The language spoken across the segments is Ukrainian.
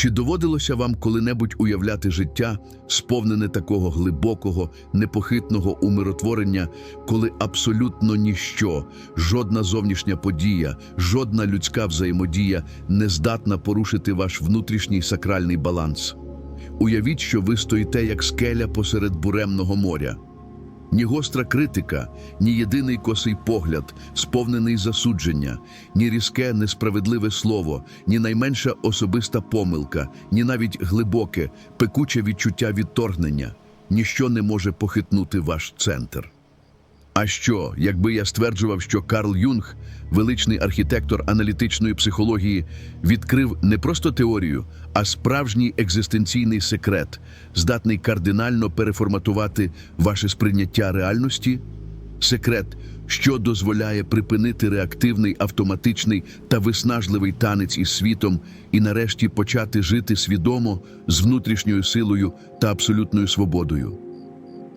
Чи доводилося вам коли-небудь уявляти життя, сповнене такого глибокого, непохитного умиротворення, коли абсолютно ніщо, жодна зовнішня подія, жодна людська взаємодія не здатна порушити ваш внутрішній сакральний баланс? Уявіть, що ви стоїте як скеля посеред буремного моря. Ні гостра критика, ні єдиний косий погляд, сповнений засудження, ні різке несправедливе слово, ні найменша особиста помилка, ні навіть глибоке, пекуче відчуття відторгнення, ніщо не може похитнути ваш центр. А що, якби я стверджував, що Карл Юнг, величний архітектор аналітичної психології, відкрив не просто теорію, а справжній екзистенційний секрет, здатний кардинально переформатувати ваше сприйняття реальності? Секрет, що дозволяє припинити реактивний, автоматичний та виснажливий танець із світом і нарешті почати жити свідомо з внутрішньою силою та абсолютною свободою.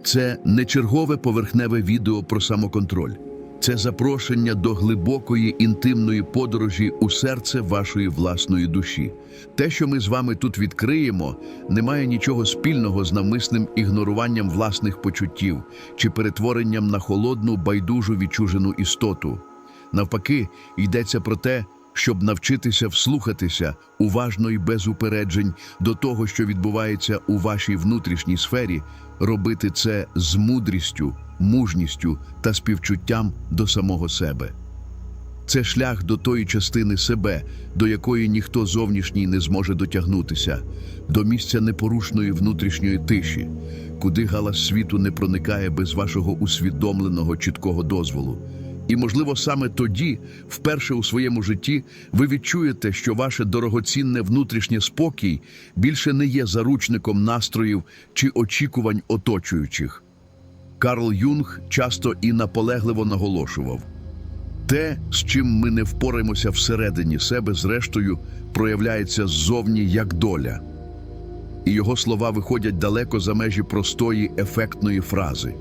Це не чергове поверхневе відео про самоконтроль. Це запрошення до глибокої інтимної подорожі у серце вашої власної душі. Те, що ми з вами тут відкриємо, не має нічого спільного з навмисним ігноруванням власних почуттів чи перетворенням на холодну, байдужу відчужену істоту. Навпаки, йдеться про те, щоб навчитися вслухатися уважно і без упереджень до того, що відбувається у вашій внутрішній сфері, робити це з мудрістю, мужністю та співчуттям до самого себе. Це шлях до тої частини себе, до якої ніхто зовнішній не зможе дотягнутися, до місця непорушної внутрішньої тиші, куди галас світу не проникає без вашого усвідомленого чіткого дозволу. І, можливо, саме тоді, вперше у своєму житті, ви відчуєте, що ваше дорогоцінне внутрішнє спокій більше не є заручником настроїв чи очікувань оточуючих. Карл Юнг часто і наполегливо наголошував. Те, з чим ми не впораємося всередині себе, зрештою, проявляється ззовні як доля. І його слова виходять далеко за межі простої ефектної фрази.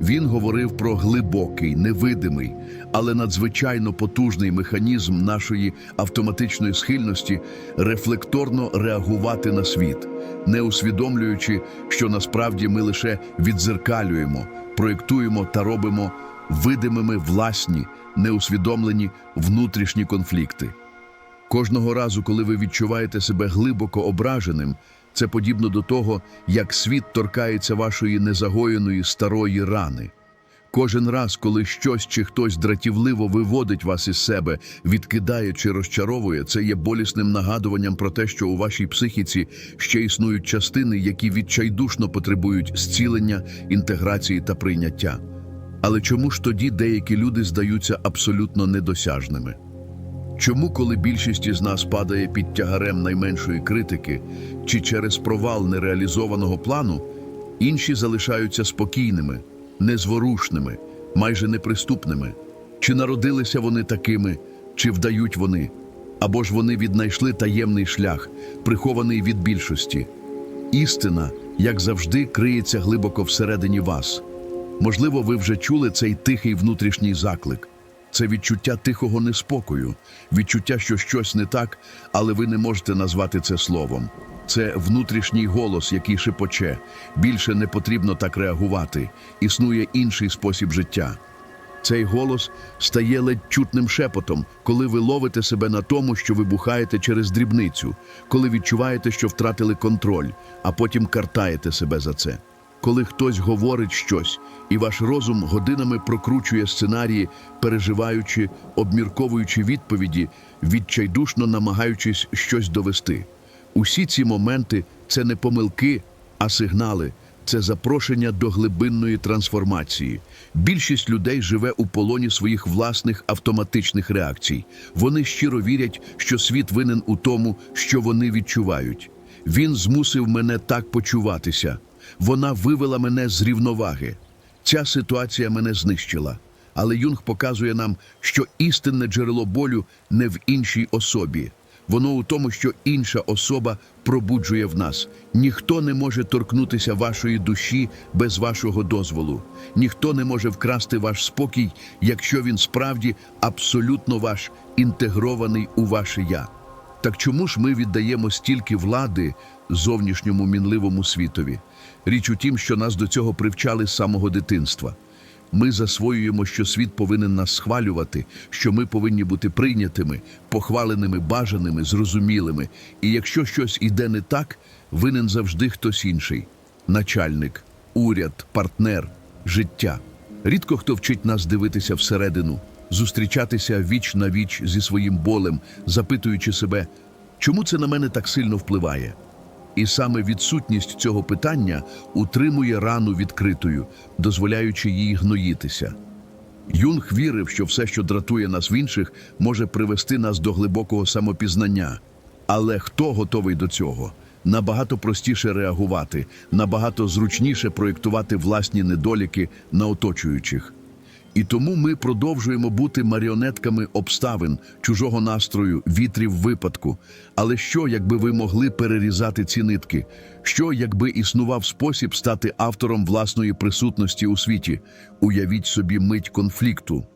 Він говорив про глибокий, невидимий, але надзвичайно потужний механізм нашої автоматичної схильності рефлекторно реагувати на світ, не усвідомлюючи, що насправді ми лише відзеркалюємо, проєктуємо та робимо видимими власні, неусвідомлені внутрішні конфлікти. Кожного разу, коли ви відчуваєте себе глибоко ображеним, це подібно до того, як світ торкається вашої незагоєної старої рани. Кожен раз, коли щось чи хтось дратівливо виводить вас із себе, відкидає чи розчаровує, це є болісним нагадуванням про те, що у вашій психіці ще існують частини, які відчайдушно потребують зцілення, інтеграції та прийняття. Але чому ж тоді деякі люди здаються абсолютно недосяжними? Чому, коли більшість із нас падає під тягарем найменшої критики чи через провал нереалізованого плану, інші залишаються спокійними, незворушними, майже неприступними? Чи народилися вони такими, чи вдають вони? Або ж вони віднайшли таємний шлях, прихований від більшості? Істина, як завжди, криється глибоко всередині вас. Можливо, ви вже чули цей тихий внутрішній заклик. Це відчуття тихого неспокою, відчуття, що щось не так, але ви не можете назвати це словом. Це внутрішній голос, який шепоче. Більше не потрібно так реагувати. Існує інший спосіб життя. Цей голос стає ледь чутним шепотом, коли ви ловите себе на тому, що вибухаєте через дрібницю, коли відчуваєте, що втратили контроль, а потім картаєте себе за це. Коли хтось говорить щось, і ваш розум годинами прокручує сценарії, переживаючи, обмірковуючи відповіді, відчайдушно намагаючись щось довести. Усі ці моменти це не помилки, а сигнали, це запрошення до глибинної трансформації. Більшість людей живе у полоні своїх власних автоматичних реакцій. Вони щиро вірять, що світ винен у тому, що вони відчувають. Він змусив мене так почуватися. Вона вивела мене з рівноваги. Ця ситуація мене знищила. Але Юнг показує нам, що істинне джерело болю не в іншій особі. Воно у тому, що інша особа пробуджує в нас. Ніхто не може торкнутися вашої душі без вашого дозволу. Ніхто не може вкрасти ваш спокій, якщо він справді абсолютно ваш інтегрований у ваше я. Так чому ж ми віддаємо стільки влади зовнішньому мінливому світові? Річ у тім, що нас до цього привчали з самого дитинства. Ми засвоюємо, що світ повинен нас схвалювати, що ми повинні бути прийнятими, похваленими, бажаними, зрозумілими. І якщо щось іде не так, винен завжди хтось інший начальник, уряд, партнер, життя. Рідко хто вчить нас дивитися всередину, зустрічатися віч на віч зі своїм болем, запитуючи себе, чому це на мене так сильно впливає? І саме відсутність цього питання утримує рану відкритою, дозволяючи їй гноїтися. Юнг вірив, що все, що дратує нас в інших, може привести нас до глибокого самопізнання. Але хто готовий до цього? Набагато простіше реагувати, набагато зручніше проєктувати власні недоліки на оточуючих. І тому ми продовжуємо бути маріонетками обставин, чужого настрою, вітрів випадку. Але що, якби ви могли перерізати ці нитки? Що, якби існував спосіб стати автором власної присутності у світі? Уявіть собі мить конфлікту.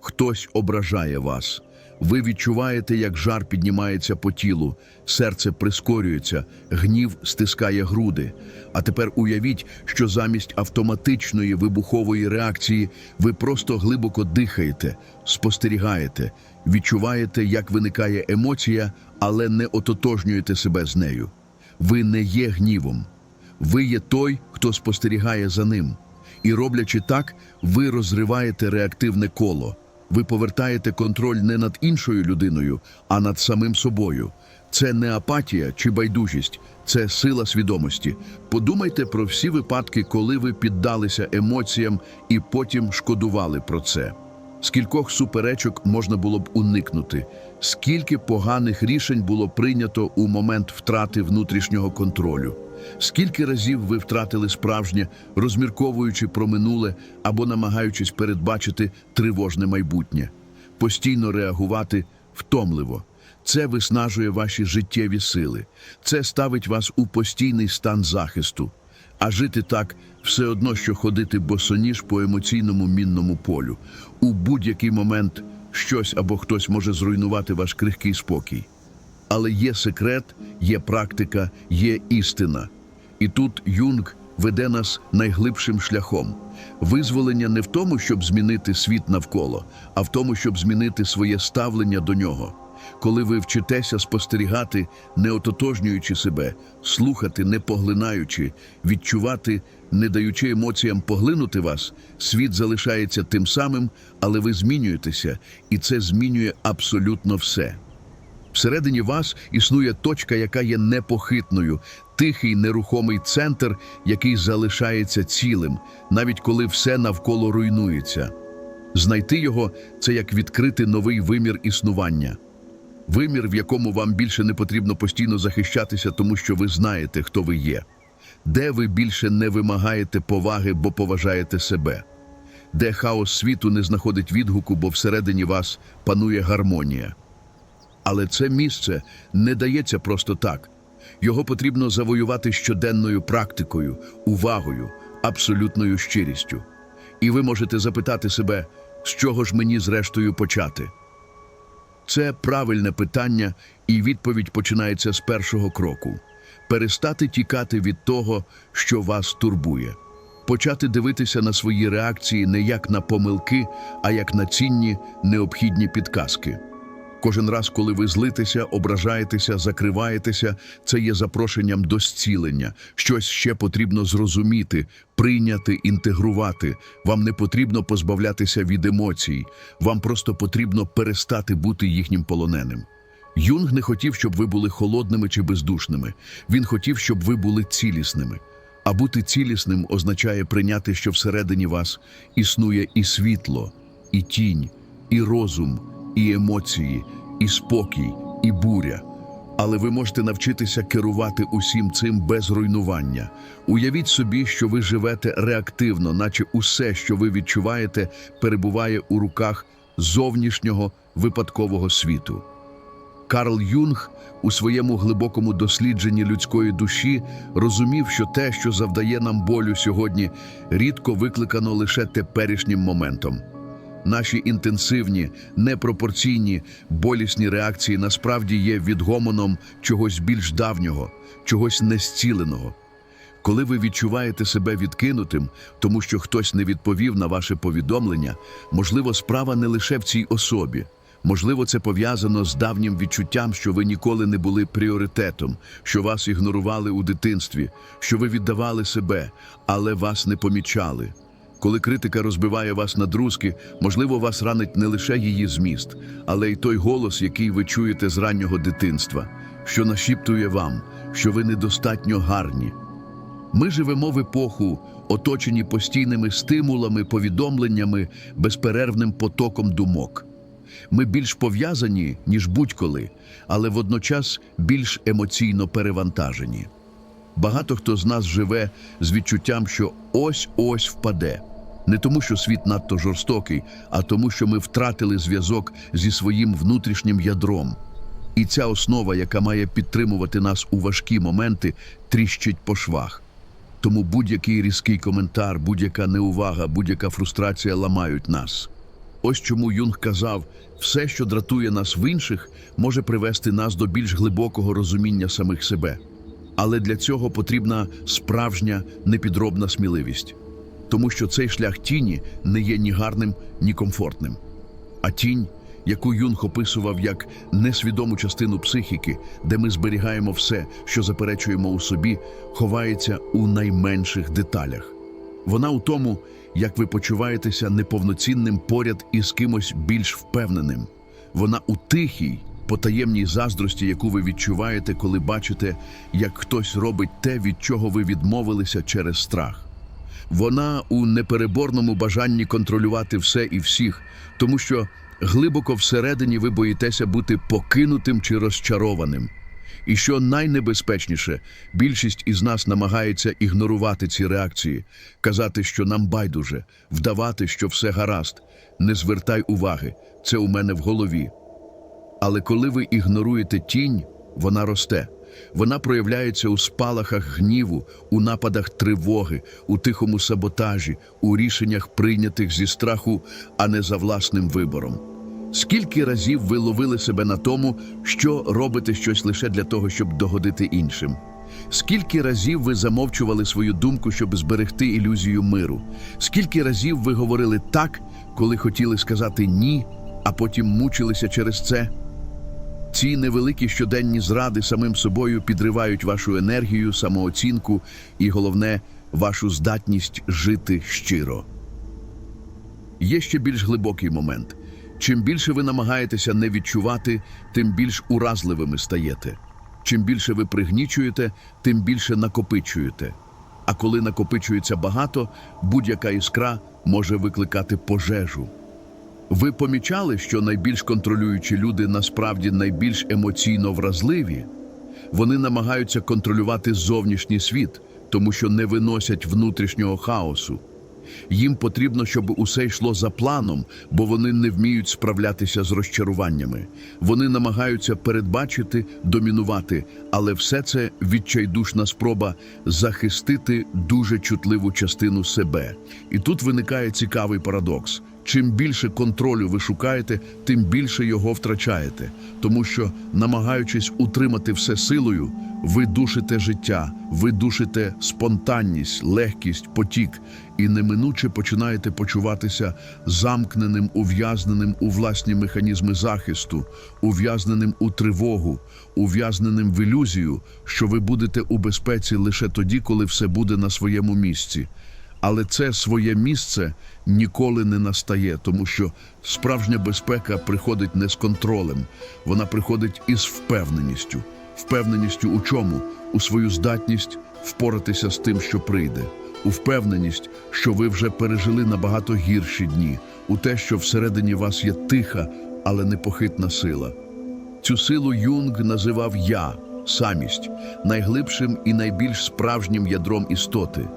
Хтось ображає вас. Ви відчуваєте, як жар піднімається по тілу, серце прискорюється, гнів стискає груди. А тепер уявіть, що замість автоматичної вибухової реакції ви просто глибоко дихаєте, спостерігаєте, відчуваєте, як виникає емоція, але не ототожнюєте себе з нею. Ви не є гнівом. Ви є той, хто спостерігає за ним. І роблячи так, ви розриваєте реактивне коло. Ви повертаєте контроль не над іншою людиною, а над самим собою. Це не апатія чи байдужість, це сила свідомості. Подумайте про всі випадки, коли ви піддалися емоціям і потім шкодували про це. Скількох суперечок можна було б уникнути, скільки поганих рішень було прийнято у момент втрати внутрішнього контролю. Скільки разів ви втратили справжнє, розмірковуючи про минуле або намагаючись передбачити тривожне майбутнє, постійно реагувати втомливо. Це виснажує ваші життєві сили, це ставить вас у постійний стан захисту. А жити так все одно, що ходити босоніж по емоційному мінному полю. У будь-який момент щось або хтось може зруйнувати ваш крихкий спокій. Але є секрет, є практика, є істина. І тут Юнг веде нас найглибшим шляхом. Визволення не в тому, щоб змінити світ навколо, а в тому, щоб змінити своє ставлення до нього. Коли ви вчитеся спостерігати, не ототожнюючи себе, слухати, не поглинаючи, відчувати, не даючи емоціям поглинути вас, світ залишається тим самим, але ви змінюєтеся, і це змінює абсолютно все. Всередині вас існує точка, яка є непохитною, тихий нерухомий центр, який залишається цілим, навіть коли все навколо руйнується. Знайти його це як відкрити новий вимір існування. Вимір, в якому вам більше не потрібно постійно захищатися, тому що ви знаєте, хто ви є, де ви більше не вимагаєте поваги, бо поважаєте себе, де хаос світу не знаходить відгуку, бо всередині вас панує гармонія. Але це місце не дається просто так. Його потрібно завоювати щоденною практикою, увагою, абсолютною щирістю. І ви можете запитати себе, з чого ж мені зрештою почати? Це правильне питання, і відповідь починається з першого кроку: перестати тікати від того, що вас турбує, почати дивитися на свої реакції не як на помилки, а як на цінні необхідні підказки. Кожен раз, коли ви злитеся, ображаєтеся, закриваєтеся, це є запрошенням до зцілення. Щось ще потрібно зрозуміти, прийняти, інтегрувати. Вам не потрібно позбавлятися від емоцій, вам просто потрібно перестати бути їхнім полоненим. Юнг не хотів, щоб ви були холодними чи бездушними. Він хотів, щоб ви були цілісними. А бути цілісним означає прийняти, що всередині вас існує і світло, і тінь, і розум, і емоції, і спокій, і буря. Але ви можете навчитися керувати усім цим без руйнування. Уявіть собі, що ви живете реактивно, наче усе, що ви відчуваєте, перебуває у руках зовнішнього випадкового світу. Карл Юнг у своєму глибокому дослідженні людської душі розумів, що те, що завдає нам болю сьогодні, рідко викликано лише теперішнім моментом. Наші інтенсивні, непропорційні, болісні реакції насправді є відгомоном чогось більш давнього, чогось незціленого. Коли ви відчуваєте себе відкинутим, тому що хтось не відповів на ваше повідомлення, можливо, справа не лише в цій особі. Можливо, це пов'язано з давнім відчуттям, що ви ніколи не були пріоритетом, що вас ігнорували у дитинстві, що ви віддавали себе, але вас не помічали. Коли критика розбиває вас на друзки, можливо, вас ранить не лише її зміст, але й той голос, який ви чуєте з раннього дитинства, що нашіптує вам, що ви недостатньо гарні. Ми живемо в епоху, оточені постійними стимулами, повідомленнями, безперервним потоком думок. Ми більш пов'язані, ніж будь-коли, але водночас більш емоційно перевантажені. Багато хто з нас живе з відчуттям, що ось-ось впаде. Не тому, що світ надто жорстокий, а тому, що ми втратили зв'язок зі своїм внутрішнім ядром. І ця основа, яка має підтримувати нас у важкі моменти, тріщить по швах. Тому будь-який різкий коментар, будь-яка неувага, будь-яка фрустрація ламають нас. Ось чому Юнг казав, все, що дратує нас в інших, може привести нас до більш глибокого розуміння самих себе. Але для цього потрібна справжня непідробна сміливість, тому що цей шлях тіні не є ні гарним, ні комфортним. А тінь, яку Юнг описував як несвідому частину психіки, де ми зберігаємо все, що заперечуємо у собі, ховається у найменших деталях. Вона у тому, як ви почуваєтеся неповноцінним поряд із кимось більш впевненим. Вона у тихій, потаємній заздрості, яку ви відчуваєте, коли бачите, як хтось робить те, від чого ви відмовилися через страх. Вона у непереборному бажанні контролювати все і всіх, тому що глибоко всередині ви боїтеся бути покинутим чи розчарованим. І що найнебезпечніше, більшість із нас намагається ігнорувати ці реакції, казати, що нам байдуже, вдавати, що все гаразд. Не звертай уваги, це у мене в голові. Але коли ви ігноруєте тінь, вона росте. Вона проявляється у спалахах гніву, у нападах тривоги, у тихому саботажі, у рішеннях, прийнятих зі страху, а не за власним вибором. Скільки разів ви ловили себе на тому, що робите щось лише для того, щоб догодити іншим? Скільки разів ви замовчували свою думку, щоб зберегти ілюзію миру? Скільки разів ви говорили так, коли хотіли сказати ні, а потім мучилися через це? Ці невеликі щоденні зради самим собою підривають вашу енергію, самооцінку і, головне, вашу здатність жити щиро. Є ще більш глибокий момент. Чим більше ви намагаєтеся не відчувати, тим більш уразливими стаєте. Чим більше ви пригнічуєте, тим більше накопичуєте. А коли накопичується багато, будь-яка іскра може викликати пожежу. Ви помічали, що найбільш контролюючі люди насправді найбільш емоційно вразливі? Вони намагаються контролювати зовнішній світ, тому що не виносять внутрішнього хаосу. Їм потрібно, щоб усе йшло за планом, бо вони не вміють справлятися з розчаруваннями. Вони намагаються передбачити, домінувати, але все це відчайдушна спроба захистити дуже чутливу частину себе. І тут виникає цікавий парадокс. Чим більше контролю ви шукаєте, тим більше його втрачаєте, тому що, намагаючись утримати все силою, ви душите життя, ви душите спонтанність, легкість, потік і неминуче починаєте почуватися замкненим, ув'язненим у власні механізми захисту, ув'язненим у тривогу, ув'язненим в ілюзію, що ви будете у безпеці лише тоді, коли все буде на своєму місці. Але це своє місце ніколи не настає, тому що справжня безпека приходить не з контролем, вона приходить із впевненістю. Впевненістю у чому? У свою здатність впоратися з тим, що прийде, у впевненість, що ви вже пережили набагато гірші дні, у те, що всередині вас є тиха, але непохитна сила. Цю силу Юнг називав я, самість, найглибшим і найбільш справжнім ядром істоти.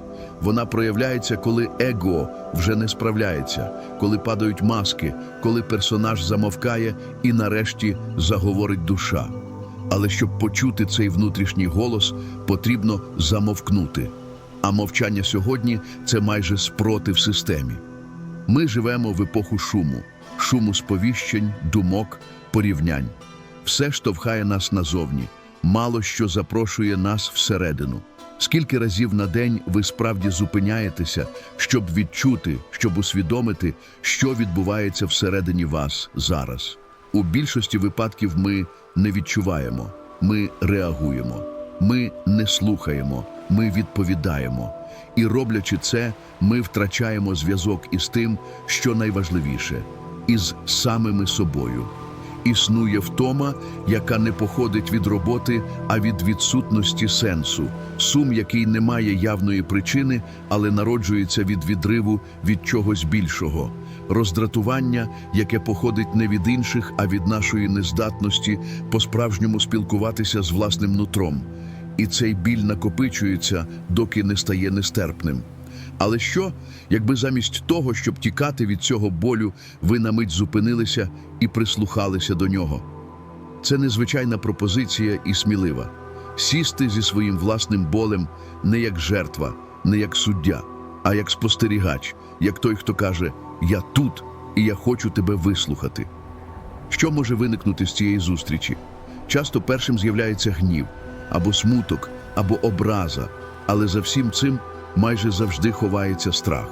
Вона проявляється, коли его вже не справляється, коли падають маски, коли персонаж замовкає і нарешті заговорить душа. Але щоб почути цей внутрішній голос, потрібно замовкнути. А мовчання сьогодні це майже спротив системі. Ми живемо в епоху шуму, шуму сповіщень, думок, порівнянь. Все штовхає нас назовні, мало що запрошує нас всередину. Скільки разів на день ви справді зупиняєтеся, щоб відчути, щоб усвідомити, що відбувається всередині вас зараз? У більшості випадків ми не відчуваємо, ми реагуємо, ми не слухаємо, ми відповідаємо. І роблячи це, ми втрачаємо зв'язок із тим, що найважливіше, із самими собою. Існує втома, яка не походить від роботи, а від відсутності сенсу, сум, який не має явної причини, але народжується від відриву від чогось більшого, роздратування, яке походить не від інших, а від нашої нездатності по-справжньому спілкуватися з власним нутром. І цей біль накопичується, доки не стає нестерпним. Але що, якби замість того, щоб тікати від цього болю, ви на мить зупинилися і прислухалися до нього? Це незвичайна пропозиція і смілива. Сісти зі своїм власним болем не як жертва, не як суддя, а як спостерігач, як той, хто каже Я тут і я хочу тебе вислухати. Що може виникнути з цієї зустрічі? Часто першим з'являється гнів, або смуток, або образа, але за всім цим майже завжди ховається страх.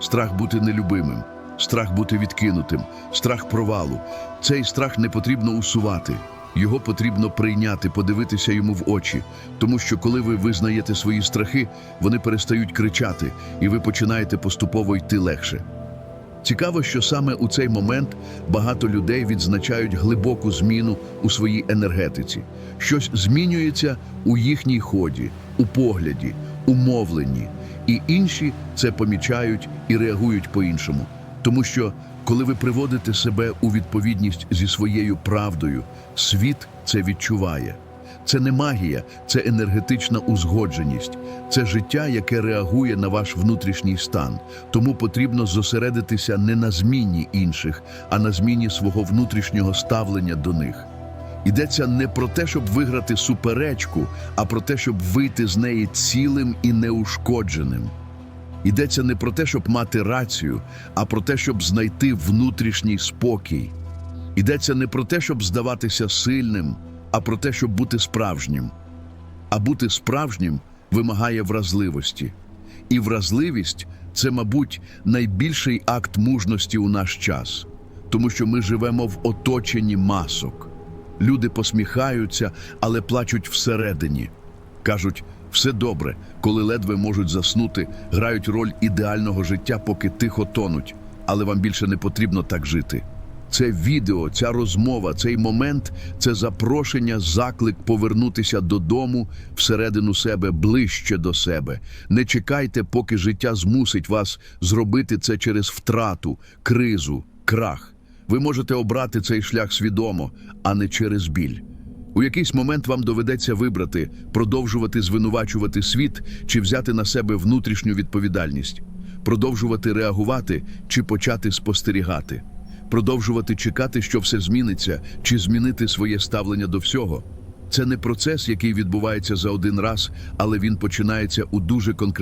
Страх бути нелюбимим, страх бути відкинутим, страх провалу. Цей страх не потрібно усувати. Його потрібно прийняти, подивитися йому в очі, тому що коли ви визнаєте свої страхи, вони перестають кричати, і ви починаєте поступово йти легше. Цікаво, що саме у цей момент багато людей відзначають глибоку зміну у своїй енергетиці. Щось змінюється у їхній ході, у погляді, у мовленні. І інші це помічають і реагують по-іншому. Тому що, коли ви приводите себе у відповідність зі своєю правдою, світ це відчуває. Це не магія, це енергетична узгодженість, це життя, яке реагує на ваш внутрішній стан. Тому потрібно зосередитися не на зміні інших, а на зміні свого внутрішнього ставлення до них. Йдеться не про те, щоб виграти суперечку, а про те, щоб вийти з неї цілим і неушкодженим. Йдеться не про те, щоб мати рацію, а про те, щоб знайти внутрішній спокій. Йдеться не про те, щоб здаватися сильним, а про те, щоб бути справжнім. А бути справжнім вимагає вразливості. І вразливість це, мабуть, найбільший акт мужності у наш час, тому що ми живемо в оточенні масок. Люди посміхаються, але плачуть всередині. Кажуть, все добре, коли ледве можуть заснути, грають роль ідеального життя, поки тихо тонуть, але вам більше не потрібно так жити. Це відео, ця розмова, цей момент це запрошення, заклик повернутися додому, всередину себе, ближче до себе. Не чекайте, поки життя змусить вас зробити це через втрату, кризу, крах. Ви можете обрати цей шлях свідомо, а не через біль. У якийсь момент вам доведеться вибрати, продовжувати звинувачувати світ чи взяти на себе внутрішню відповідальність, продовжувати реагувати чи почати спостерігати, продовжувати чекати, що все зміниться, чи змінити своє ставлення до всього. Це не процес, який відбувається за один раз, але він починається у дуже конкретному